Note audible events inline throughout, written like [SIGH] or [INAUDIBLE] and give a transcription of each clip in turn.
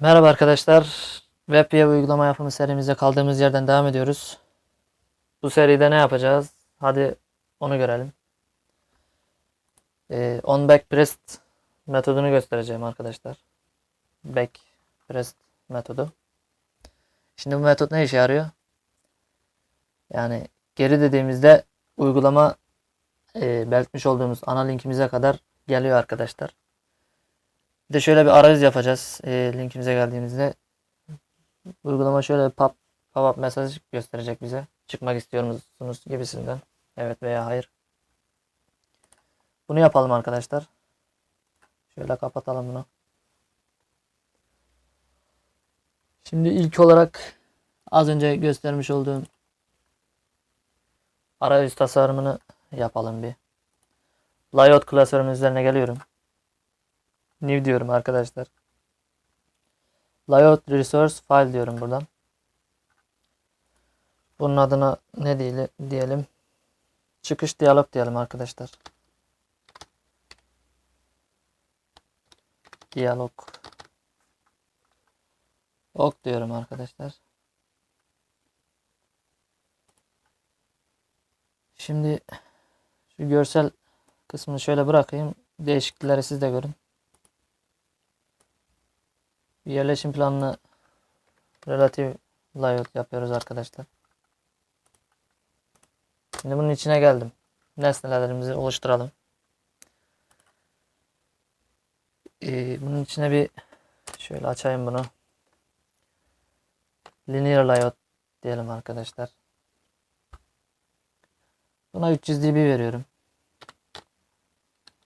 Merhaba arkadaşlar. WebView uygulama yapımı serimize kaldığımız yerden devam ediyoruz. Bu seride ne yapacağız? Hadi onu görelim. Ee, on back pressed metodunu göstereceğim arkadaşlar. Back pressed metodu. Şimdi bu metot ne işe yarıyor? Yani geri dediğimizde uygulama e, belirtmiş olduğumuz ana linkimize kadar geliyor arkadaşlar. Bir de şöyle bir arayüz yapacağız. E, linkimize geldiğimizde uygulama şöyle pop, pop-up mesaj gösterecek bize. Çıkmak istiyor musunuz gibisinden. Evet veya hayır. Bunu yapalım arkadaşlar. Şöyle kapatalım bunu. Şimdi ilk olarak az önce göstermiş olduğum arayüz tasarımını yapalım bir. Layout klasörümün üzerine geliyorum. New diyorum arkadaşlar. Layout Resource File diyorum buradan. Bunun adına ne diyelim? Çıkış diyalog diyelim arkadaşlar. Diyalog. Ok diyorum arkadaşlar. Şimdi şu görsel kısmını şöyle bırakayım. Değişiklikleri siz de görün. Bir yerleşim planını relative layout yapıyoruz arkadaşlar. Şimdi bunun içine geldim. Nesnelerimizi oluşturalım. Ee, bunun içine bir şöyle açayım bunu. Linear layout diyelim arkadaşlar. Buna 300 dB veriyorum.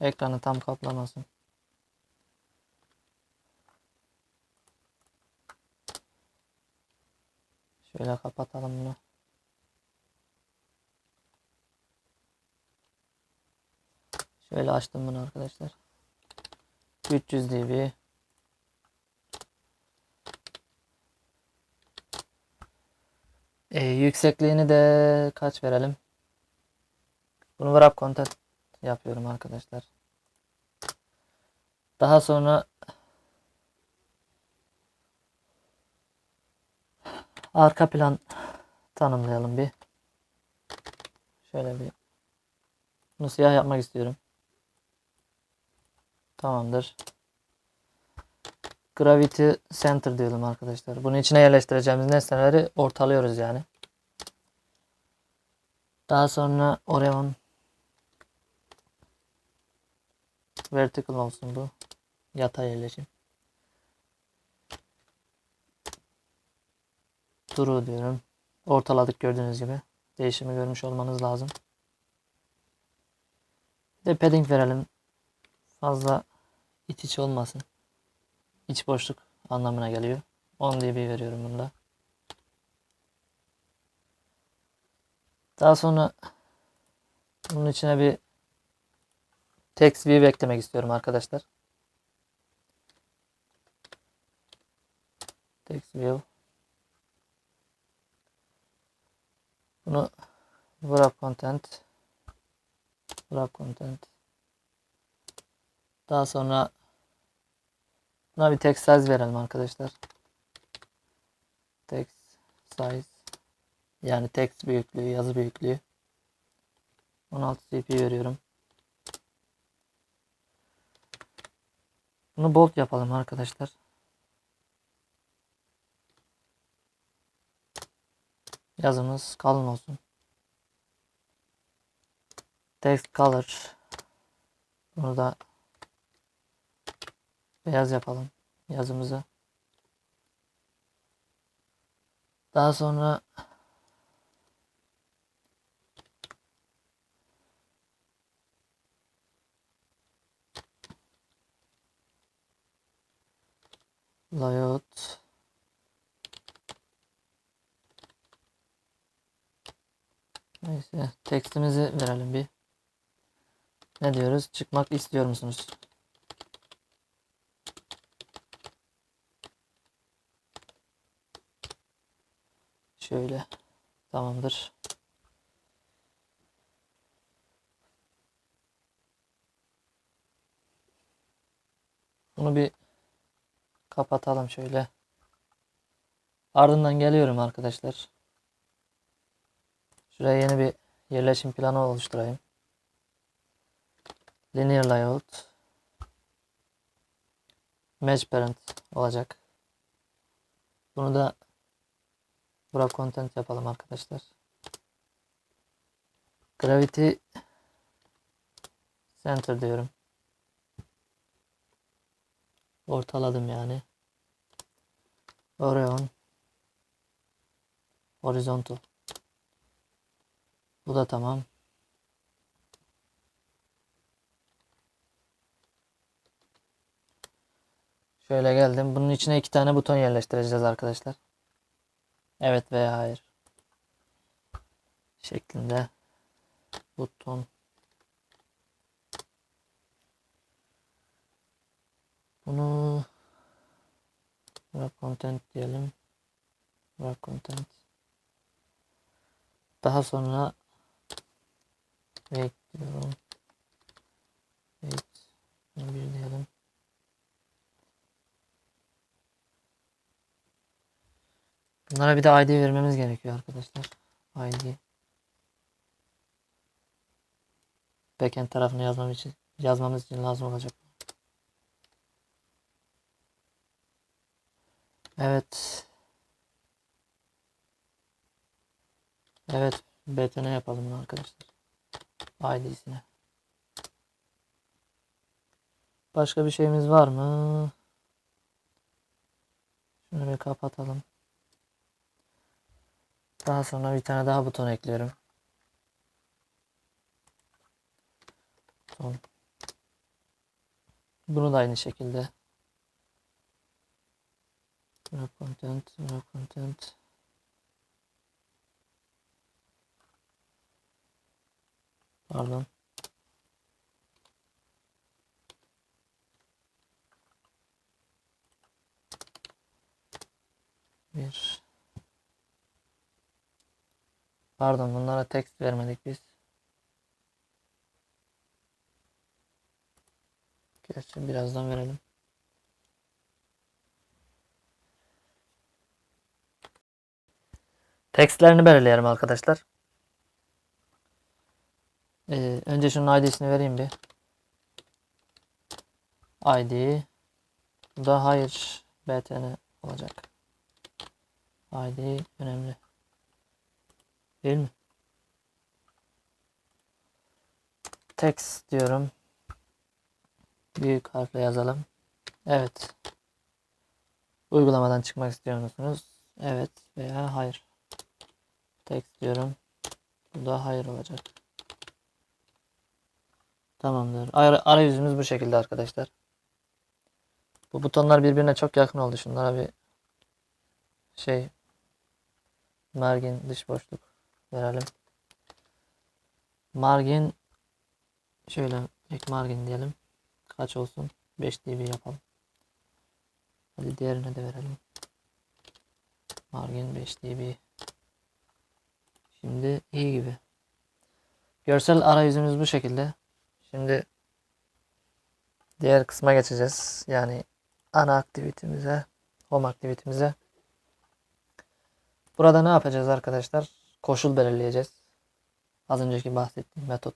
Ekranı tam kaplamasın. Şöyle kapatalım bunu. Şöyle açtım bunu arkadaşlar. 300 dB. Ee, yüksekliğini de kaç verelim? Bunu wrap content yapıyorum arkadaşlar. Daha sonra arka plan tanımlayalım bir. Şöyle bir bunu siyah yapmak istiyorum. Tamamdır. Gravity Center diyelim arkadaşlar. Bunun içine yerleştireceğimiz nesneleri ortalıyoruz yani. Daha sonra Oreon Vertical olsun bu. Yatay yerleşim. True diyorum. Ortaladık gördüğünüz gibi. Değişimi görmüş olmanız lazım. Bir de padding verelim. Fazla iç iç olmasın. İç boşluk anlamına geliyor. 10 dB veriyorum bunda. Daha sonra bunun içine bir text view eklemek istiyorum arkadaşlar. Text view. Bunu wrap content wrap content daha sonra buna bir text size verelim arkadaşlar. Text size yani text büyüklüğü, yazı büyüklüğü 16 dp veriyorum. Bunu bold yapalım arkadaşlar. Yazımız kalın olsun. Text color. Bunu da beyaz yapalım yazımızı. Daha sonra layout Neyse tekstimizi verelim bir. Ne diyoruz? Çıkmak istiyor musunuz? Şöyle. Tamamdır. Bunu bir kapatalım şöyle. Ardından geliyorum arkadaşlar. Şuraya yeni bir yerleşim planı oluşturayım. Linear layout. Match parent olacak. Bunu da Wrap content yapalım arkadaşlar. Gravity center diyorum. Ortaladım yani. Orion horizontal. Bu da tamam. Şöyle geldim. Bunun içine iki tane buton yerleştireceğiz arkadaşlar. Evet veya hayır. Şeklinde buton. Bunu wrap content diyelim. Wrap content. Daha sonra wait diyorum. Wait. Bunu bir diyelim. Bunlara bir de ID vermemiz gerekiyor arkadaşlar. ID. Backend tarafını yazmam için yazmamız için lazım olacak. Evet. Evet. BTN yapalım bunu arkadaşlar. ID'sine. Başka bir şeyimiz var mı? Şunu bir kapatalım. Daha sonra bir tane daha buton ekliyorum. Buton. Bunu da aynı şekilde. Wrap content, wrap content. Pardon. Bir. Pardon bunlara text vermedik biz. Gerçi birazdan verelim. Textlerini belirleyelim arkadaşlar. Ee, önce şunun ID'sini vereyim bir. ID bu da hayır btn olacak. ID önemli. Değil mi? Text diyorum. Büyük harfle yazalım. Evet. Uygulamadan çıkmak istiyor musunuz? Evet veya hayır. Text diyorum. Bu da hayır olacak. Tamamdır. Ara, arayüzümüz bu şekilde arkadaşlar. Bu butonlar birbirine çok yakın oldu. Şunlara bir şey margin dış boşluk verelim. Margin şöyle ilk margin diyelim. Kaç olsun? 5 dB yapalım. Hadi diğerine de verelim. Margin 5 dB. Şimdi iyi gibi. Görsel arayüzümüz bu şekilde. Şimdi diğer kısma geçeceğiz. Yani ana aktivitemize, home aktivitemize. Burada ne yapacağız arkadaşlar? Koşul belirleyeceğiz. Az önceki bahsettiğim metot.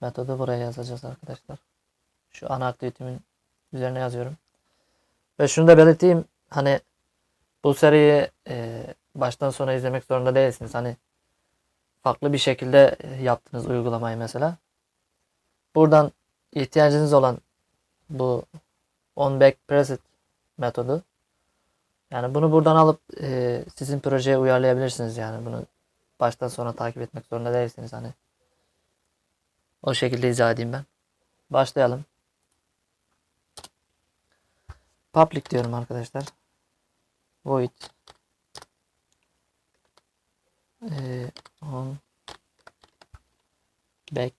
Metodu buraya yazacağız arkadaşlar. Şu ana aktivitemin üzerine yazıyorum. Ve şunu da belirteyim. Hani bu seriyi e, baştan sona izlemek zorunda değilsiniz. Hani farklı bir şekilde yaptınız uygulamayı mesela. Buradan ihtiyacınız olan bu on back preset metodu. Yani bunu buradan alıp e, sizin projeye uyarlayabilirsiniz yani bunu baştan sona takip etmek zorunda değilsiniz hani. O şekilde izah edeyim ben. Başlayalım. Public diyorum arkadaşlar. Void e, on back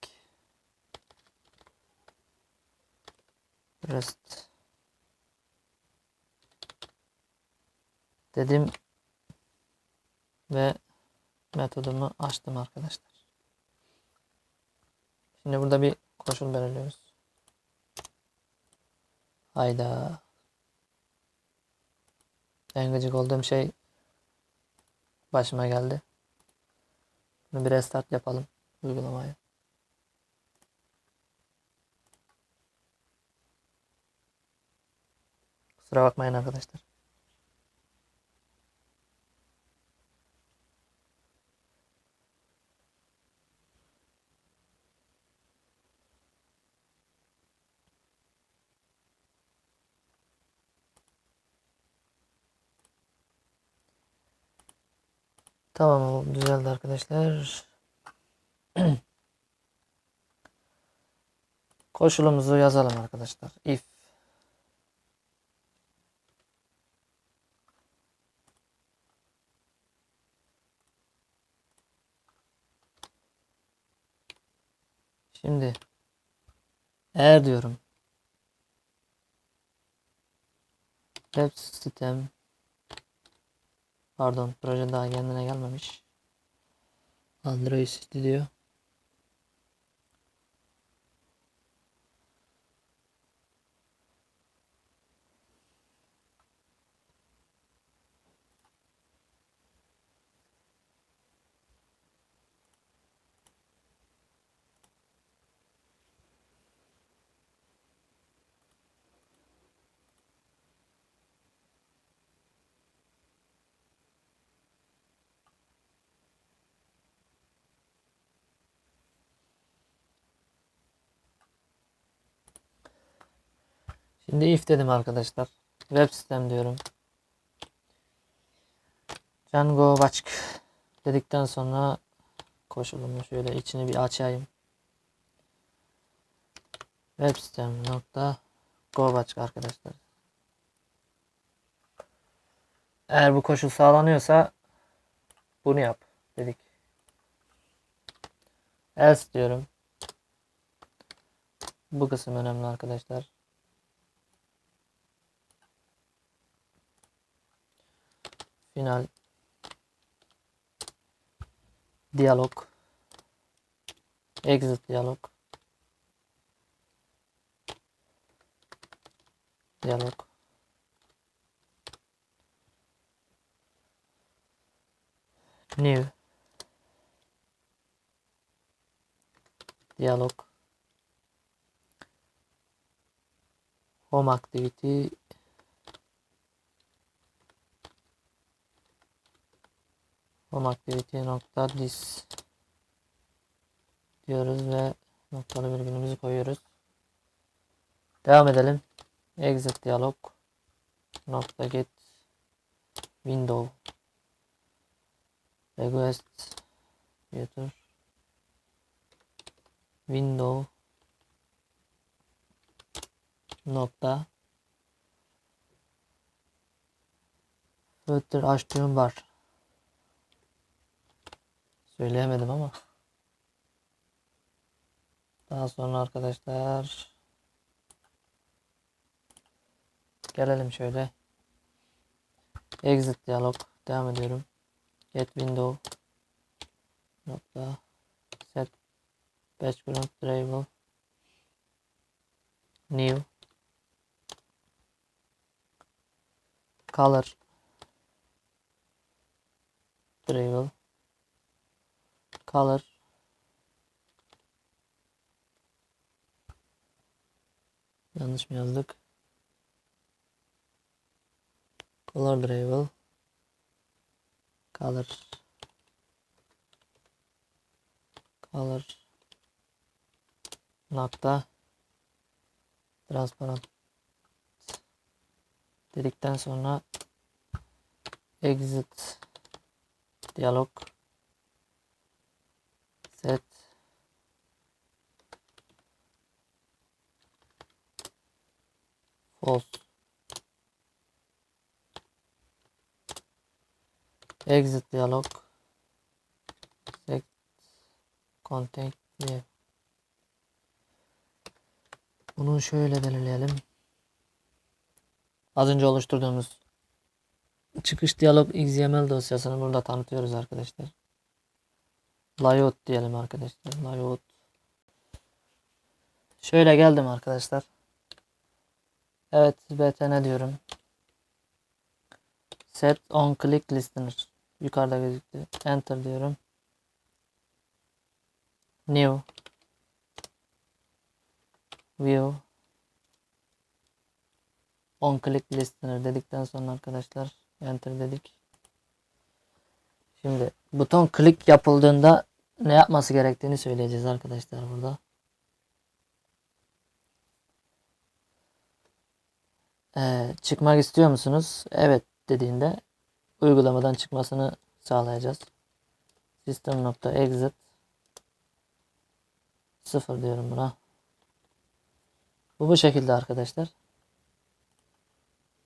rest dedim ve metodumu açtım arkadaşlar. Şimdi burada bir koşul belirliyoruz. Hayda. En gıcık olduğum şey başıma geldi. Bunu bir restart yapalım uygulamayı. Kusura bakmayın arkadaşlar. Tamam düzeldi arkadaşlar. [CLEARS THROAT] Koşulumuzu yazalım arkadaşlar. If Şimdi eğer diyorum web sitem pardon proje daha kendine gelmemiş. Android Studio Şimdi if dedim arkadaşlar. Web sistem diyorum. Django Batch dedikten sonra koşulumu şöyle içini bir açayım. Web sistem nokta go batch arkadaşlar. Eğer bu koşul sağlanıyorsa bunu yap dedik. Else diyorum. Bu kısım önemli arkadaşlar. Final. Diyalog. Exit diyalog. Diyalog. New. Diyalog. Home activity home activity this diyoruz ve noktalı virgülümüzü koyuyoruz. Devam edelim. Exit diyalog nokta get. Window. Request. User window. Nokta. Footer açtığım var. Söyleyemedim ama. Daha sonra arkadaşlar. Gelelim şöyle. Exit diyalog devam ediyorum. Get window. Nokta. Set. Background variable new. Color. Variable color yanlış mı yazdık? Color variable color color nokta. Transparent. Dedikten sonra exit. Diyalog set false. Exit diyalog set content diye bunu şöyle belirleyelim. Az önce oluşturduğumuz çıkış diyalog xml dosyasını burada tanıtıyoruz arkadaşlar layout diyelim arkadaşlar. Layout. Şöyle geldim arkadaşlar. Evet btn diyorum. Set on click listener. Yukarıda gözüktü. Enter diyorum. New. View. On click listener dedikten sonra arkadaşlar enter dedik. Şimdi buton klik yapıldığında ne yapması gerektiğini söyleyeceğiz arkadaşlar burada. Ee, çıkmak istiyor musunuz? Evet dediğinde uygulamadan çıkmasını sağlayacağız. System.exit 0 diyorum buna. Bu bu şekilde arkadaşlar.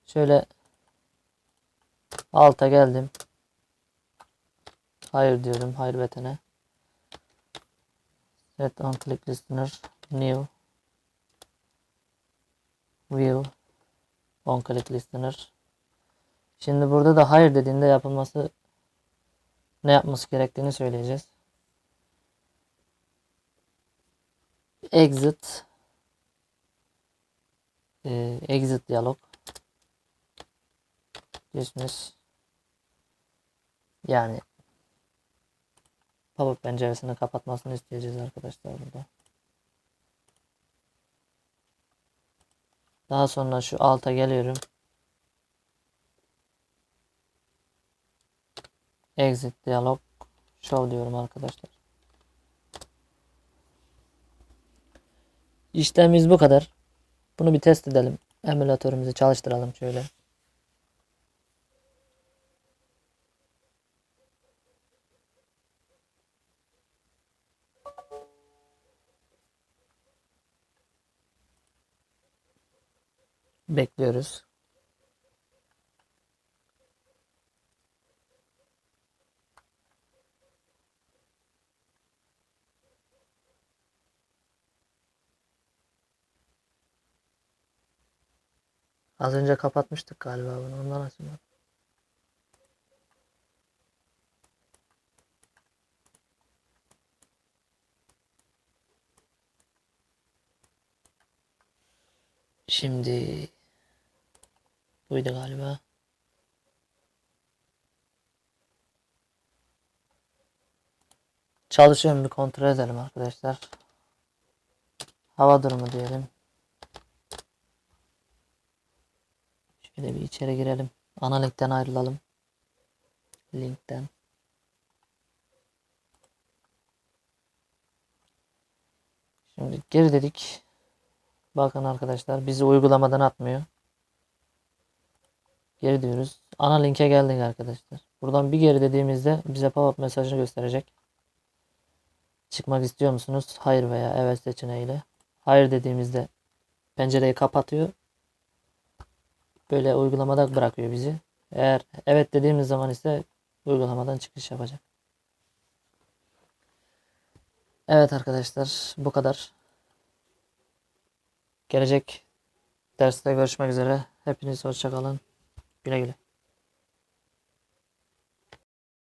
Şöyle alta geldim. Hayır diyorum. Hayır betene. Set on click listener. New. View. On click listener. Şimdi burada da hayır dediğinde yapılması ne yapması gerektiğini söyleyeceğiz. Exit. Ee, exit diyalog. Dismiss. Yani pop-up penceresini kapatmasını isteyeceğiz arkadaşlar burada. Daha sonra şu alta geliyorum. Exit dialog show diyorum arkadaşlar. İşlemimiz bu kadar. Bunu bir test edelim. Emülatörümüzü çalıştıralım şöyle. Bekliyoruz. Az önce kapatmıştık galiba bunu. Ondan açılmadı. Şimdi buydu galiba. Çalışıyor mu bir kontrol edelim arkadaşlar. Hava durumu diyelim. Şöyle bir içeri girelim. Ana linkten ayrılalım. Linkten. Şimdi geri dedik. Bakın arkadaşlar bizi uygulamadan atmıyor. Geri diyoruz. Ana linke geldik arkadaşlar. Buradan bir geri dediğimizde bize pop-up mesajını gösterecek. Çıkmak istiyor musunuz? Hayır veya evet seçeneğiyle. Hayır dediğimizde pencereyi kapatıyor. Böyle uygulamada bırakıyor bizi. Eğer evet dediğimiz zaman ise uygulamadan çıkış yapacak. Evet arkadaşlar bu kadar. Gelecek derste görüşmek üzere. Hepiniz hoşçakalın. Güle güle.